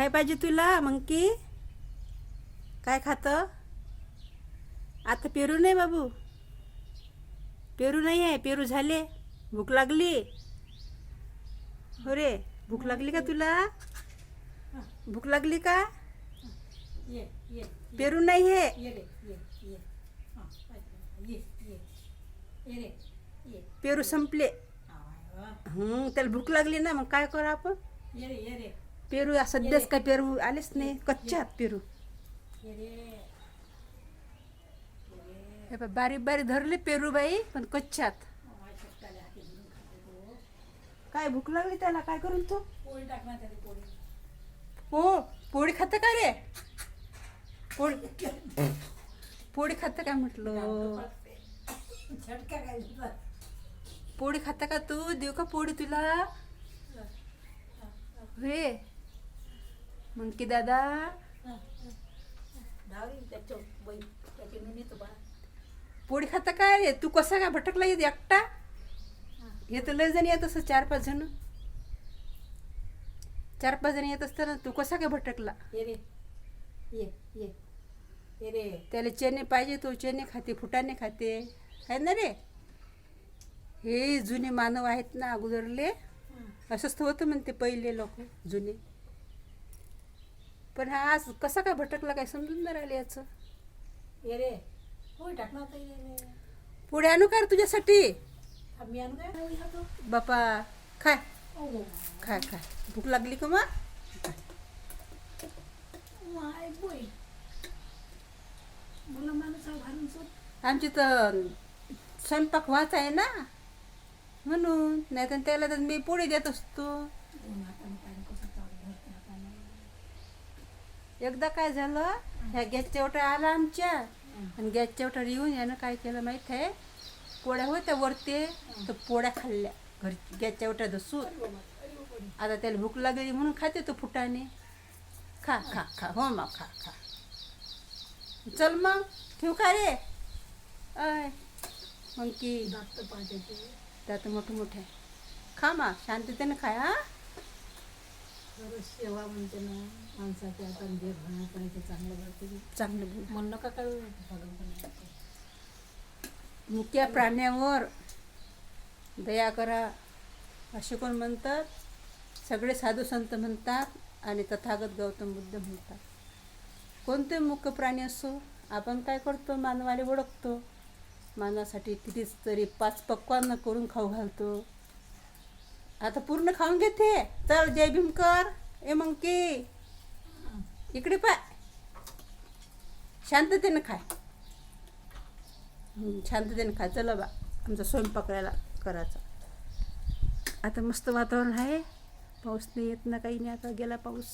काय पाहिजे तुला मंकी? काय खातं? आता पेरू नाही बाबू. पेरू नाही आहे पेरू झाले. भूक लागली. हो रे भूक लागली का तुला? भूक लागली का? पेरू नाही आहे. हा पेरू संपले. त्याला भूक लागली ना मग काय करू आपण? पेरू सध्याच काय पेरू आलेच नाही कच्चे आहेत पेरू. हे बारीक बारीक धरले पेरू बाई पण कच्च्यात. माझ्या छोट्याला हाती धरून खाते तो. काय भूक लागली त्याला? काय करून तू? हो पोळी खातं का रे? पोळी पोळी खातं काय म्हटलं? पोळी खातं का तू? देऊ का पोळी तुला? रे. मग की दादा पोळी खातं काय रे? तू कसा काय भटकला येत एकटा? तर लय जण येत असं चार पाच जण. चार पाच जण येत असताना तू कसा काय भटकला? ये रे ये ये ये रे. त्याला चेने पाहिजे तो चेने खाते फुटाणे खाते. आहे ना रे? हे जुने मानव आहेत ना अगोदरले. असंच तर होतं म्हणते पहिले लोक जुने. पण हा आज कसा काय भटकला काय समजून नाही राहिले याचं. ये रे. ये पुढे आणू का रे तुझ्यासाठी? आम्ही आणू काय? खातो बापा खाय. ओ खाय खाय. भूक लागली का मग? माय बोय मला माणूस हा घालून सोड आमची तर स्वयंपाक व्हायचा आहे ना? म्हणून. नाही तर त्याला तर मी पोळी देत असतो दोन हाताने पाणी कसं चालू धरते हाताने एकदा काय झालं ह्या गॅसच्या ओटा आला आमच्या. आणि गॅसच्या ओटावर येऊन यानं काय केलं माहीत आहे? पोळ्या होत्या वरते तर पोळ्या खाल्ल्या. घरी गॅसच्या ओट्या धसून आता त्याला भूक लागली म्हणून खाते तो फुटाने खा खा खा हो मग खा खा. चल मग ठेवू का रे? अय मग की दात मोठं मोठं. खा मा शांततेनं खाय हा. खरंच सेवा म्हणते ना माणसाच्या आता भरण्या पाहिजे चांगलं चांगलं बोल. म्हण नका करू भगवंत मुक्या प्राण्यावर दया करा असे कोण म्हणतात? सगळे साधू संत म्हणतात आणि तथागत गौतम बुद्ध म्हणतात. कोणते मुख्य प्राणी असो आपण काय करतो? मानवाला ओळखतो. मानवासाठी कितीच तरी पाच पक्वान्न करून खाऊ घालतो. आता पूर्ण खाऊन घेते चल जय भीमकर ए मग की इकडे पाय. शांततेनं खाय. शांततेनं खाय. चला बा आमचा स्वयंपाकायला करायचा. आता मस्त वातावरण आहे. पाऊस नाही येत ना काही नाही. आता गेला पाऊस.